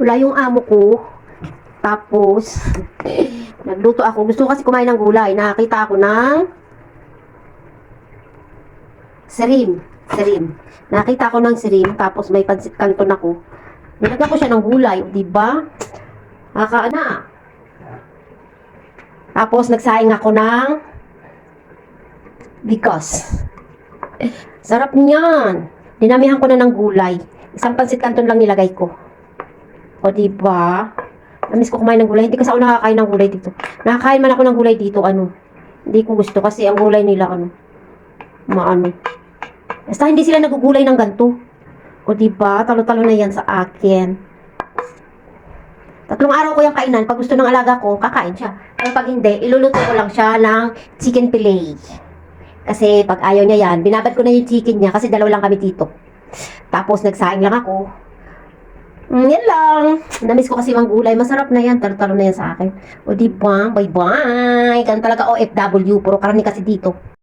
Wala yung amo ko. Tapos, nagluto ako. Gusto kasi kumain ng gulay. Nakakita ako ng sirim. Sirim. Nakita ko ng sirim. Tapos may pansit kanton ako. Nilagyan ko siya ng gulay. Di ba? Nakakaana. Tapos, nagsaing ako ng because. Sarap niyan. Dinamihan ko na ng gulay. Isang pansit kanton lang nilagay ko. O, di ba? Namiss ko kumain ng gulay. Hindi kasi ako nakakain ng gulay dito. Nakakain man ako ng gulay dito, ano. Hindi ko gusto kasi ang gulay nila, ano. Maano. Basta hindi sila nagugulay ng ganto. O, di ba? Talo-talo na yan sa akin. Tatlong araw ko yung kainan. Pag gusto ng alaga ko, kakain siya. Pero pag hindi, iluluto ko lang siya ng chicken fillet. Kasi pag ayaw niya yan, binabad ko na yung chicken niya kasi dalawa lang kami dito. Tapos nagsaing lang ako. Mm, yan lang. Namiss ko kasi mang gulay. Masarap na yan. Talo-talo na yan sa akin. O di ba? Bye-bye. Ganun talaga OFW. Puro karami kasi dito.